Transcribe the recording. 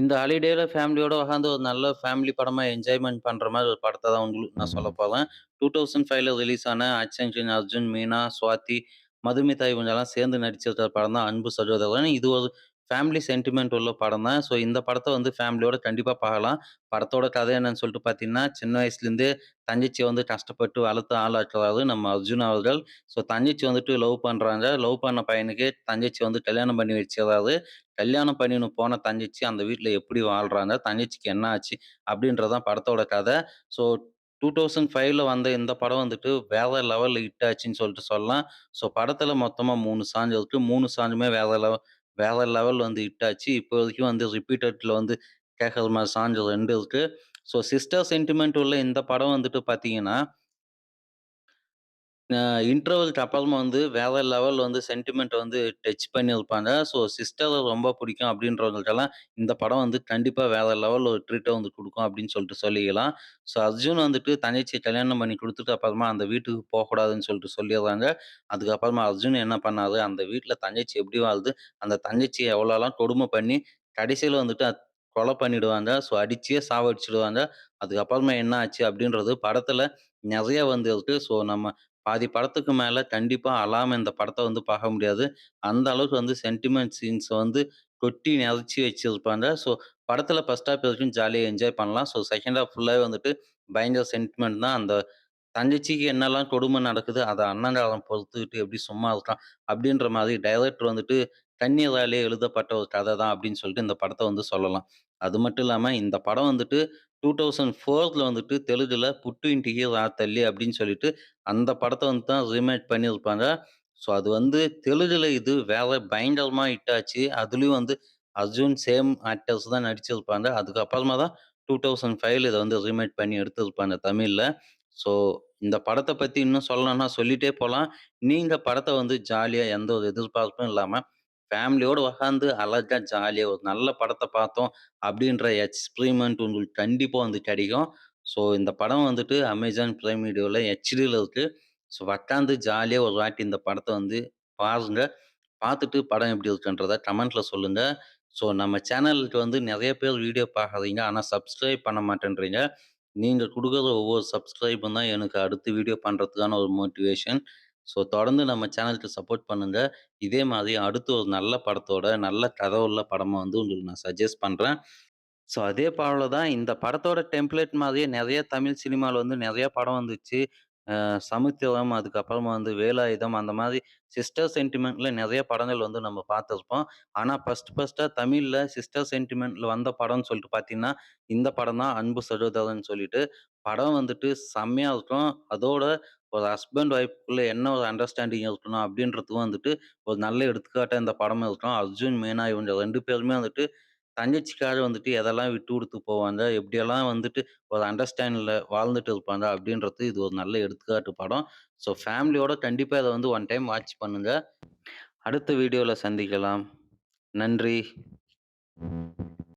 இந்த ஹாலிடேல ஃபேமிலியோட உட்காந்து ஒரு நல்ல ஃபேமிலி படமா என்ஜாய்மென்ட் பண்ற மாரி ஒரு படத்த தான் உங்களுக்கு நான் சொல்லப் போறேன். 2005ல ரிலீஸ் ஆன ஆக்ஷன் அர்ஜுன், மீனா, சுவாதி, மதுமிதா இவங்கலாம் சேர்ந்து நடிச்சிருக்கிற படம் தான் அன்பு சகோதரன். இது ஒரு ஃபேமிலி சென்டிமெண்ட் உள்ள படம் தான். ஸோ இந்த படத்தை வந்து ஃபேமிலியோட கண்டிப்பாக பார்க்கலாம். படத்தோட கதை என்னன்னு சொல்லிட்டு பார்த்தீங்கன்னா, சின்ன வயசுலேருந்தே தங்கச்சி வந்து கஷ்டப்பட்டு வளர்த்து ஆளாக்குறாரு நம்ம அர்ஜுன் அவர்கள். ஸோ தங்கச்சி வந்துட்டு லவ் பண்ணுறாங்க லவ் பண்ண பையனுக்கு தங்கச்சி வந்து கல்யாணம் பண்ணி வச்சிர்றாரு. கல்யாணம் பண்ணின்னு போன தங்கச்சி அந்த வீட்டில் எப்படி வாழ்கிறாங்க தங்கச்சிக்கு என்ன ஆச்சு? அப்படின்றதான் படத்தோட கதை. ஸோ 2005ல வந்த இந்த படம் வந்துட்டு வேற லெவலில் ஹிட் ஆச்சுன்னு சொல்லிட்டு சொல்லலாம். ஸோ படத்துல மொத்தமா 3 சாங் இருக்கு. மூணு சாங்குமே வேற லெவல் வேற லெவல் வந்து ஹிட் ஆச்சு. வந்து ரிப்பீட்டட்ல வந்து கேட்கற மாதிரி சாங் 2 இருக்கு. ஸோ சிஸ்டர் சென்டிமெண்ட் உள்ள இந்த படம் வந்துட்டு பார்த்தீங்கன்னா அ இன்டர்வல்க்கு அப்புறமா வந்து வேற லெவல் வந்து சென்டிமெண்ட் வந்து டச் பண்ணியிருப்பாங்க. ஸோ சிஸ்டர ரொம்ப பிடிக்கும் அப்படின்றவங்களுக்கெல்லாம் இந்த படம் வந்து கண்டிப்பா வேற லெவல் ஒரு ட்ரீட்ட வந்து குடுக்கும் அப்படின்னு சொல்லிட்டு சொல்லிக்கலாம். ஸோ அர்ஜுன் வந்துட்டு தங்கச்சிய கல்யாணம் பண்ணி குடுத்துட்டு அப்புறமா அந்த வீட்டுக்கு போகக்கூடாதுன்னு சொல்லிட்டு சொல்லிர்றாங்க. அதுக்கப்புறமா அர்ஜுன் என்ன பண்ணாரு, அந்த வீட்ல தங்கச்சி எப்படி வாழுது, அந்த தங்கச்சிய எவ்வளோலாம் கொடுமை பண்ணி கடைசியில வந்துட்டு அத் கொலை பண்ணிடுவாங்க. ஸோ அடிச்சே சாவடிச்சுடுவாங்க. அதுக்கப்புறமா என்ன ஆச்சு அப்படின்றது படத்துல நெறைய வந்து இருக்கு. ஸோ நம்ம பாதி படத்துக்கு மேல கண்டிப்பா அழாம இந்த படத்த வந்து பார்க்க முடியாது. அந்த அளவுக்கு வந்து சென்டிமெண்ட் சீன்ஸ் வந்து கொட்டி நெதச்சி வச்சிருப்பாங்க. ஸோ படத்துல ஃபர்ஸ்ட் ஹாஃப் வரைக்கும் ஜாலியா என்ஜாய் பண்ணலாம். ஸோ செகண்ட் ஹாஃப் ஃபுல்லாவே வந்துட்டு பயங்கர சென்டிமெண்ட் தான். அந்த தங்கச்சிக்கு என்னலாம் கொடுமை நடக்குது, அத அண்ணங்காரன் பொறுத்துக்கிட்டு எப்படி சும்மா இருக்கான், அப்படின்ற மாதிரி டைரக்டர் வந்துட்டு கண்ணீராலே எழுதப்பட்ட ஒரு கதை தான் அப்படின்னு சொல்லிட்டு இந்த படத்த வந்து சொல்லலாம். அது மட்டும் இல்லாம இந்த படம் வந்துட்டு டூ தௌசண்ட் ஃபோரில் வந்துட்டு தெலுங்கில் புட்டு இன்டிகி ராத்தல்லி அப்படின்னு சொல்லிட்டு அந்த படத்தை வந்து தான் ரீமேட் பண்ணியிருப்பாங்க. ஸோ அது வந்து தெலுங்கில் இது வேற பயங்கரமாக இட்டாச்சு அதுலேயும் வந்து அர்ஜுன் சேம் ஆக்டர்ஸ் தான் நடிச்சிருப்பாங்க. அதுக்கப்புறமா தான் டூ தௌசண்ட் ஃபைவ்ல இதை வந்து ரீமேட் பண்ணி எடுத்திருப்பாங்க தமிழில். ஸோ இந்த படத்தை பற்றி இன்னும் சொல்லணும்னா சொல்லிட்டே போகலாம். நீங்கள் படத்தை வந்து ஜாலியாக எந்த ஒரு எதிர்பார்ப்பும் இல்லாமல் ஃபேமிலியோடு உட்காந்து அழகா ஜாலியா ஒரு நல்ல படத்த பார்த்தோம் அப்படின்ற எக்ஸ்பிரிமெண்ட் உங்களுக்கு கண்டிப்பா வந்து கிடைக்கும். ஸோ இந்த படம் வந்துட்டு அமேசான் பிரைம் வீடியோவில் ஹெச்டில இருக்கு. ஸோ உட்காந்து ஜாலியாக ஒரு வாட்டி இந்த படத்தை வந்து பாருங்க. பார்த்துட்டு படம் எப்படி இருக்குன்றத கமெண்ட்ல சொல்லுங்க. ஸோ நம்ம சேனலுக்கு வந்து நிறைய பேர் வீடியோ பார்க்குறீங்க. ஆனால் சப்ஸ்கிரைப் பண்ண மாட்டேன்றீங்க. நீங்கள் கொடுக்குற ஒவ்வொரு சப்ஸ்கிரைபும் தான் எனக்கு அடுத்து வீடியோ பண்ணுறதுக்கான ஒரு மோட்டிவேஷன். ஸோ தொடர்ந்து நம்ம சேனலுக்கு சப்போர்ட் பண்ணுங்க. இதே மாதிரி அடுத்து ஒரு நல்ல படத்தோட, நல்ல கதை உள்ள படமாக வந்து உங்களுக்கு நான் சஜஸ்ட் பண்ணுறேன் ஸோ அதே போல தான் இந்த படத்தோட டெம்ப்ளேட் மாதிரியே நிறைய தமிழ் சினிமாவில் வந்து நிறைய படம் வந்துச்சு. சமுத்திரம், அதுக்கப்புறமா வந்து வேலாயுதம் அந்த மாதிரி சிஸ்டர் சென்டிமெண்ட்டில் நிறைய படங்கள் வந்து நம்ம பார்த்துருப்போம் ஆனால் ஃபர்ஸ்ட் ஃபர்ஸ்ட்டாக தமிழில் சிஸ்டர் சென்டிமெண்ட்டில் வந்த படம்னு சொல்லிட்டு பார்த்தீங்கன்னா, இந்த படம் தான் அன்பு சகோதரன் சொல்லிட்டு. படம் வந்துட்டு செம்மையாக இருக்கும். அதோட ஒரு ஹஸ்பண்ட் ஒய்ஃப்குள்ள என்ன ஒரு அண்டர்ஸ்டாண்டிங் இருக்கணும் அப்படின்றதுக்கும் வந்துட்டு ஒரு நல்ல எடுத்துக்காட்டாக இந்த படம் இருக்கும். அர்ஜுன், மீனா இவங்க ரெண்டு பேருமே வந்துட்டு தங்கச்சிக்காக வந்துட்டு எதெல்லாம் விட்டு கொடுத்து போவாங்க, எப்படியெல்லாம் வந்துட்டு ஒரு அண்டர்ஸ்டாண்டில் வாழ்ந்துட்டு இருப்பாங்க அப்படின்றது இது ஒரு நல்ல எடுத்துக்காட்டு படம். ஸோ ஃபேமிலியோட கண்டிப்பாக அதை வந்து ஒன் டைம் வாட்ச் பண்ணுங்க. அடுத்த வீடியோவில் சந்திக்கலாம். நன்றி.